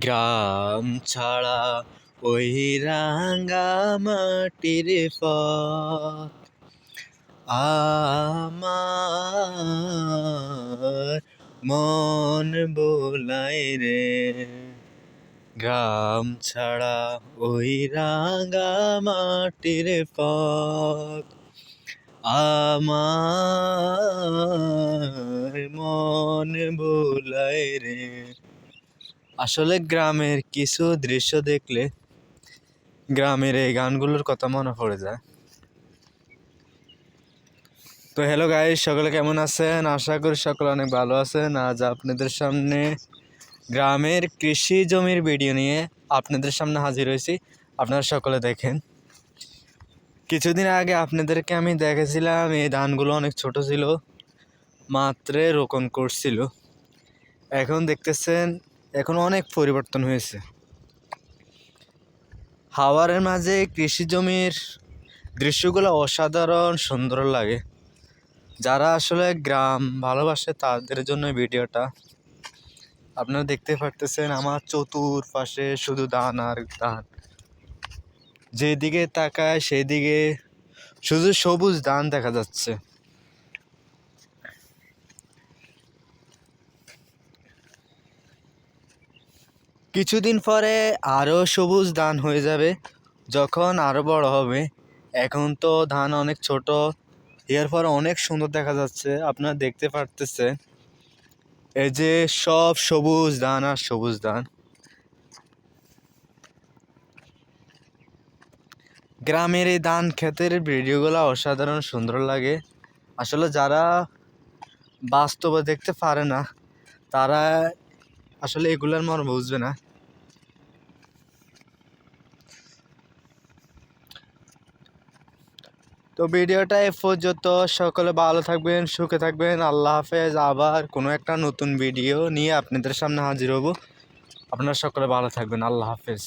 গ্রাম ছাড়া ওই রাঙা মাটির পথ। আমার মন বোলাই রে। গ্রাম ছাড়া ওই রাঙা মাটির পথ। আমার মন বোলাই রে। আসলে গ্রামের কিছু দৃশ্য দেখলে গ্রামের এই গানগুলোর কথা মনে পড়ে যায়। তো হ্যালো গাইস সকলে কেমন আছেন? আশা করি সকলে অনেক ভালো আছেন। আজ আপনাদের সামনে গ্রামের কৃষি জমির ভিডিও নিয়ে আপনাদের সামনে হাজির হয়েছি। আপনারা সকলে দেখেন। কিছুদিন আগে আপনাদেরকে আমি দেখেছিলাম, এই ধানগুলো অনেক ছোট ছিল, মাত্রে রোপণ করছিল। এখন দেখতেছেন এখন অনেক পরিবর্তন হয়েছে। হাওয়ারের মাঝে কৃষি জমির দৃশ্যগুলো অসাধারণ সুন্দর লাগে। যারা আসলে গ্রাম ভালোবাসে তাদের জন্য ভিডিওটা। আপনারা দেখতে পারতেছেন আমার চতুর্পাশে শুধু ধান আর ধান। যেদিকে তাকায় সেদিকে শুধু সবুজ ধান দেখা যাচ্ছে। কিছুদিন পরে আরও সবুজ ধান হয়ে যাবে। যখন আরও বড় হবে। এখন তো ধান অনেক ছোট। এর পর অনেক সুন্দর দেখা যাচ্ছে। আপনারা দেখতে পারতেছে এই যে সব সবুজ ধান আর সবুজ ধান। গ্রামের এই ধান ক্ষেতের ভিডিওগুলো অসাধারণ সুন্দর লাগে। আসলে যারা বাস্তবে দেখতে পারে না, তারা আসলে এগুলোর মর্ম বুঝবে না। তো ভিডিওটা এ পর্যন্ত। সকলে ভালো থাকবেন, সুখে থাকবেন। আল্লাহ হাফেজ। আবার কোনো একটা নতুন ভিডিও নিয়ে আপনাদের সামনে হাজির হব। আপনারা সকলে ভালো থাকবেন। আল্লাহ হাফেজ।